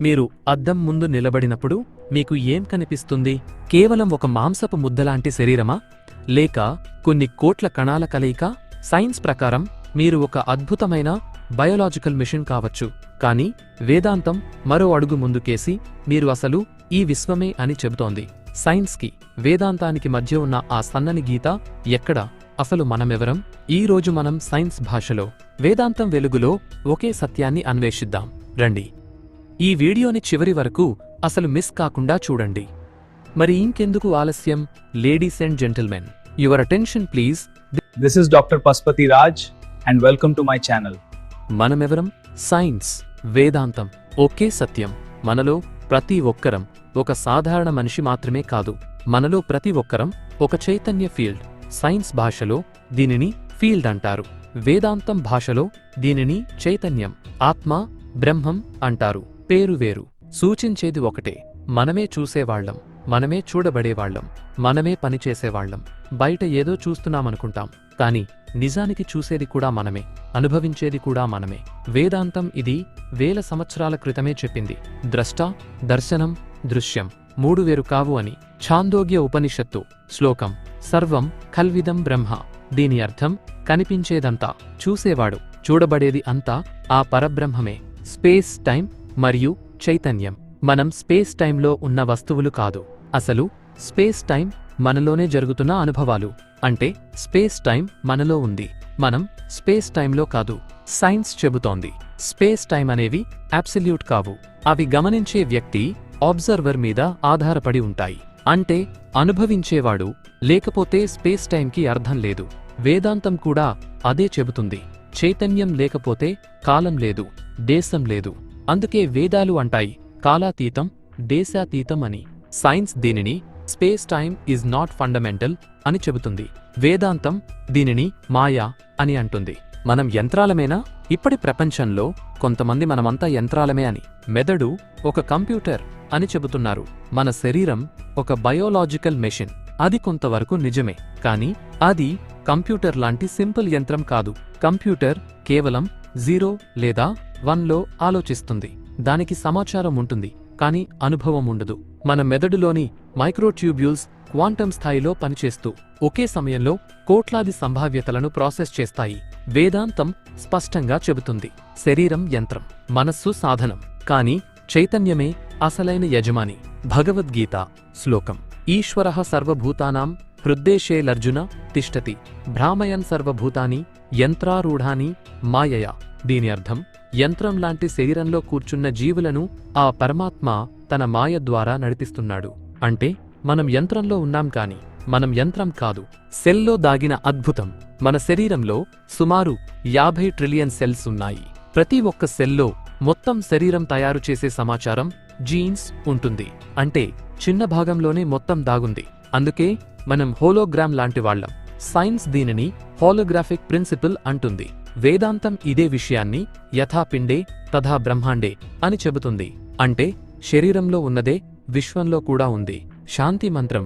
మీరు అద్దం ముందు నిలబడినప్పుడు మీకు ఏం కనిపిస్తుంది? కేవలం ఒక మాంసపు ముద్దలాంటి శరీరమా? లేక కొన్ని కోట్ల కణాల కలయిక? సైన్స్ ప్రకారం మీరు ఒక అద్భుతమైన బయోలాజికల్ మిషన్ కావచ్చు. కానీ వేదాంతం మరో అడుగు ముందుకేసి మీరు అసలు ఈ విశ్వమే అని చెబుతోంది. సైన్స్కి వేదాంతానికి మధ్య ఉన్న ఆ సన్నని గీత ఎక్కడ? అసలు మనమెవరం? ఈ రోజు మనం సైన్స్ భాషలో వేదాంతం వెలుగులో ఒకే సత్యాన్ని అన్వేషిద్దాం. రండి. ఈ వీడియోని చివరి వరకు అసలు మిస్ కాకుండా చూడండి. మరి ఇంకెందుకు ఆలస్యం? Ladies and gentlemen your attention please This is Dr. Paspati Raj, and welcome to my channel. మనమెవరం? సైన్స్ వేదాంతం ఒకే సత్యం. మనలో ప్రతి ఒక్కరం ఒక సాధారణ మనిషి మాత్రమే కాదు. మనలో ప్రతి ఒక్కరం ఒక చైతన్య ఫీల్డ్. సైన్స్ భాషలో దీనిని ఫీల్డ్ అంటారు. వేదాంతం భాషలో దీనిని చైతన్యం ఆత్మ బ్రహ్మం అంటారు. పేరు వేరు. సూచించేది ఒకటే. మనమే చూసేవాళ్ళం మనమే చూడబడేవాళ్ళం మనమే పనిచేసేవాళ్ళం బయట ఏదో చూస్తున్నామనుకుంటాం. కాని నిజానికి చూసేది కూడా మనమే. అనుభవించేది కూడా మనమే. వేదాంతం ఇది వేల సంవత్సరాల క్రితమే చెప్పింది. ద్రష్ట దర్శనం దృశ్యం మూడు వేరు కావు అని. ఛాందోగ్య ఉపనిషత్తు శ్లోకం సర్వం కల్విదం బ్రహ్మ. దీని అర్థం కనిపించేదంతా చూసేవాడు చూడబడేది అంతా ఆ పరబ్రహ్మమే. స్పేస్ టైం మరియు చైతన్యం. మనం స్పేస్ టైంలో ఉన్న వస్తువులు కాదు. అసలు స్పేస్ టైం మనలోనే జరుగుతున్న అనుభవాలు. అంటే స్పేస్ టైం మనలో ఉంది. మనం స్పేస్ టైంలో కాదు. సైన్స్ చెబుతోంది. స్పేస్ టైం అనేవి అబ్సల్యూట్ కావు. అవి గమనించే వ్యక్తి ఆబ్జర్వర్ మీద ఆధారపడి ఉంటాయి. అంటే అనుభవించేవాడు లేకపోతే స్పేస్ టైంకి అర్థం లేదు. వేదాంతం కూడా అదే చెబుతుంది. చైతన్యం లేకపోతే కాలం లేదు. దేశం లేదు. అందుకే వేదాలు అంటాయి కాలాతీతం దేశాతీతం అని. సైన్స్ దీనిని space time is not fundamental అని చెబుతుంది. వేదాంతం దీనిని మాయా అని అంటుంది. మనం యంత్రాలమేనా? ఇప్పటి ప్రపంచంలో కొంతమంది మనమంతా యంత్రాలమే అని. మెదడు ఒక కంప్యూటర్ అని చెబుతున్నారు. మన శరీరం ఒక బయోలాజికల్ మెషిన్. అది కొంతవరకు నిజమే. కానీ అది కంప్యూటర్ లాంటి సింపుల్ యంత్రం కాదు. కంప్యూటర్ కేవలం జీరో లేదా వన్లో ఆలోచిస్తుంది. దానికి సమాచారం ఉంటుంది కానీ అనుభవం ఉండదు. మన మెదడులోని మైక్రోట్యూబ్యూల్స్ క్వాంటం స్థాయిలో పనిచేస్తూ ఒకే సమయంలో కోట్లాది సంభావ్యతలను ప్రాసెస్ చేస్తాయి. వేదాంతం స్పష్టంగా చెబుతుంది. శరీరం యంత్రం మనస్సు సాధనం కాని చైతన్యమే అసలైన యజమాని. భగవద్గీత శ్లోకం. ఈశ్వర సర్వభూతానాం హృద్దేశేలర్జున తిష్టతి. భ్రామయన్ సర్వభూతాని యంత్రారూఢాని మాయయా. దీని అర్థం యంత్రం లాంటి శరీరంలో కూర్చున్న జీవులను ఆ పరమాత్మ తన మాయ ద్వారా నడిపిస్తున్నాడు. అంటే మనం యంత్రంలో ఉన్నాం కాని మనం యంత్రం కాదు. సెల్లో దాగిన అద్భుతం. మన శరీరంలో సుమారు యాభై ట్రిలియన్ సెల్స్ ఉన్నాయి. ప్రతి ఒక్క సెల్లో మొత్తం శరీరం తయారు చేసే సమాచారం జీన్స్ ఉంటుంది. అంటే చిన్న భాగంలోనే మొత్తం దాగుంది. అందుకే మనం హోలోగ్రామ్ లాంటి వాళ్ళం. సైన్స్ దీనిని హోలోగ్రాఫిక్ ప్రిన్సిపల్ అంటుంది. వేదాంతం ఇదే విషయాన్ని యథాపిండే తథా బ్రహ్మాండే అని చెబుతుంది. అంటే శరీరంలో ఉన్నదే విశ్వంలో కూడా ఉంది. శాంతి మంత్రం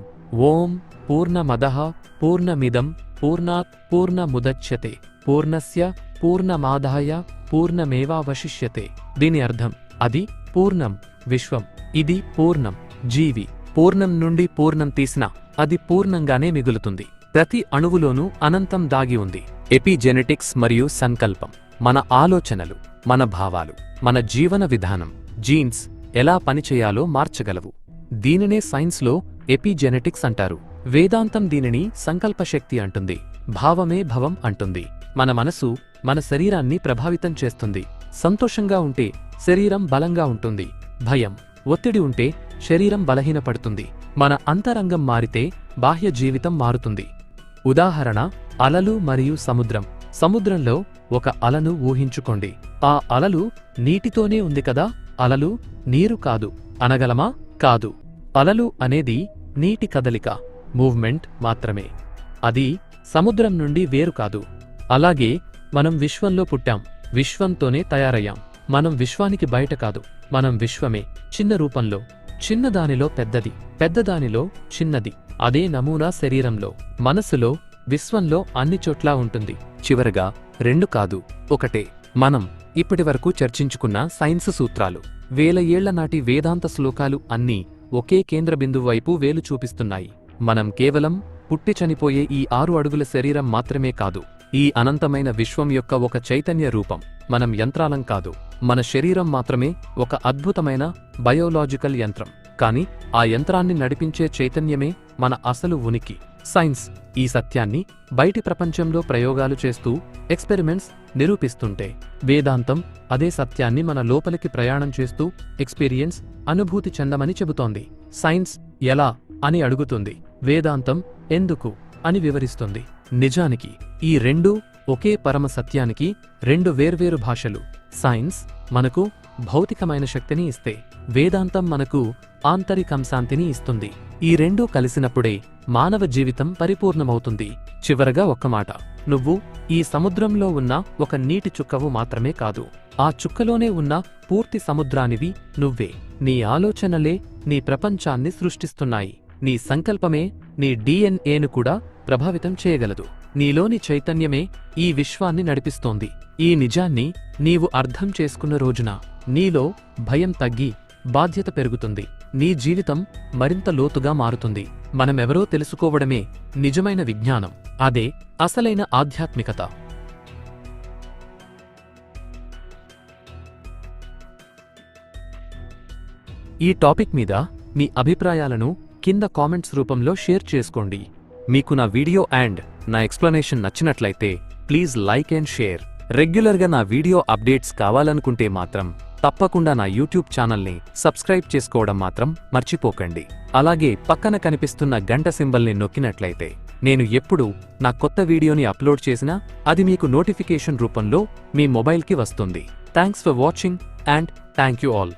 ఓం పూర్ణమదః పూర్ణమిదం పూర్ణాత్ పూర్ణముదచ్యతే పూర్ణస్య పూర్ణమాదాయ పూర్ణమేవావశిష్యతే. దీని అర్థం అది పూర్ణం విశ్వం ఇది పూర్ణం జీవి పూర్ణం నుండి పూర్ణం తీసినా అది పూర్ణంగానే మిగులుతుంది. ప్రతి అణువులోనూ అనంతం దాగి ఉంది. ఎపిజెనెటిక్స్ మరియు సంకల్పం మన ఆలోచనలు మన భావాలు మన జీవన విధానం జీన్స్ ఎలా పనిచేయాలో మార్చగలవు. దీనినే సైన్స్లో ఎపిజెనెటిక్స్ అంటారు. వేదాంతం దీనిని సంకల్పశక్తి అంటుంది భావమే భవం అంటుంది. మన మనసు మన శరీరాన్ని ప్రభావితం చేస్తుంది. సంతోషంగా ఉంటే శరీరం బలంగా ఉంటుంది. భయం ఒత్తిడి ఉంటే శరీరం బలహీనపడుతుంది. మన అంతరంగం మారితే బాహ్య జీవితం మారుతుంది. ఉదాహరణ అలలు మరియు సముద్రం. సముద్రంలో ఒక అలను ఊహించుకోండి. ఆ అలలు నీటితోనే ఉంది కదా అలలు నీరు కాదు అనగలమా? కాదు. అలలు అనేది నీటి కదలిక మూవ్మెంట్ మాత్రమే. అది సముద్రం నుండి వేరు కాదు. అలాగే మనం విశ్వంలో పుట్టాం విశ్వంతోనే తయారయ్యాం. మనం విశ్వానికి బయట కాదు మనం విశ్వమే చిన్న రూపంలో. చిన్నదానిలో పెద్దది పెద్దదానిలో చిన్నది. అదే నమూనా శరీరంలో మనసులో విశ్వంలో అన్ని చోట్లా ఉంటుంది. చివరగా రెండు కాదు ఒకటే. మనం ఇప్పటివరకు చర్చించుకున్న సైన్స్ సూత్రాలు వేల ఏళ్ళ నాటి వేదాంత శ్లోకాలు అన్నీ ఒకే కేంద్ర బిందువు వైపు వేలు చూపిస్తున్నాయి. మనం కేవలం పుట్టి చనిపోయే ఈ ఆరు అడుగుల శరీరం మాత్రమే కాదు ఈ అనంతమైన విశ్వం యొక్క ఒక చైతన్య రూపం మనం యంత్రాలం కాదు మన శరీరం మాత్రమే ఒక అద్భుతమైన బయోలాజికల్ యంత్రం. కాని ఆ యంత్రాన్ని నడిపించే చైతన్యమే మన అసలు ఉనికి సైన్స్ ఈ సత్యాన్ని బయటి ప్రపంచంలో ప్రయోగాలు చేస్తూ ఎక్స్పెరిమెంట్స్ నిరూపిస్తుంటే వేదాంతం అదే సత్యాన్ని మన లోపలికి ప్రయాణం చేస్తూ ఎక్స్పీరియన్స్ అనుభూతి చెందమని చెబుతోంది. సైన్స్ ఎలా అని అడుగుతుంది వేదాంతం ఎందుకు అని వివరిస్తుంది. నిజానికి ఈ రెండు ఒకే పరమ సత్యానికి రెండు వేర్వేరు భాషలు. సైన్స్ మనకు భౌతికమైన శక్తిని ఇస్తే వేదాంతం మనకు ఆంతరికంశాంతిని ఇస్తుంది. ఈ రెండూ కలిసినప్పుడే మానవ జీవితం పరిపూర్ణమవుతుంది. చివరగా ఒక్క మాట. నువ్వు ఈ సముద్రంలో ఉన్న ఒక నీటి చుక్కవు మాత్రమే కాదు. ఆ చుక్కలోనే ఉన్న పూర్తి సముద్రానివి నువ్వే. నీ ఆలోచనలే నీ ప్రపంచాన్ని సృష్టిస్తున్నాయి. నీ సంకల్పమే నీ డిఎన్ఏను కూడా ప్రభావితం చేయగలదు. నీలోని చైతన్యమే ఈ విశ్వాన్ని నడిపిస్తోంది. ఈ నిజాన్ని నీవు అర్థం చేసుకున్న రోజున నీలో భయం తగ్గి బాధ్యత పెరుగుతుంది. నీ జీవితం మరింత లోతుగా మారుతుంది. మనమెవరో తెలుసుకోవడమే నిజమైన విజ్ఞానం. అదే అసలైన ఆధ్యాత్మికత. ఈ టాపిక్ మీద మీ అభిప్రాయాలను కింద కామెంట్స్ రూపంలో షేర్ చేసుకోండి. మీకు నా వీడియో అండ్ నా ఎక్స్ప్లెనేషన్ నచ్చినట్లయితే ప్లీజ్ లైక్ అండ్ షేర్. రెగ్యులర్గా నా వీడియో అప్డేట్స్ కావాలనుకుంటే మాత్రం తప్పకుండా నా యూట్యూబ్ ఛానల్ని సబ్స్క్రైబ్ చేసుకోవడం మాత్రం మర్చిపోకండి. అలాగే పక్కన కనిపిస్తున్న గంట సింబల్ని నొక్కినట్లయితే నేను ఎప్పుడు నా కొత్త వీడియోని అప్లోడ్ చేసినా అది మీకు నోటిఫికేషన్ రూపంలో మీ మొబైల్కి వస్తుంది. Thanks for watching and thank you all.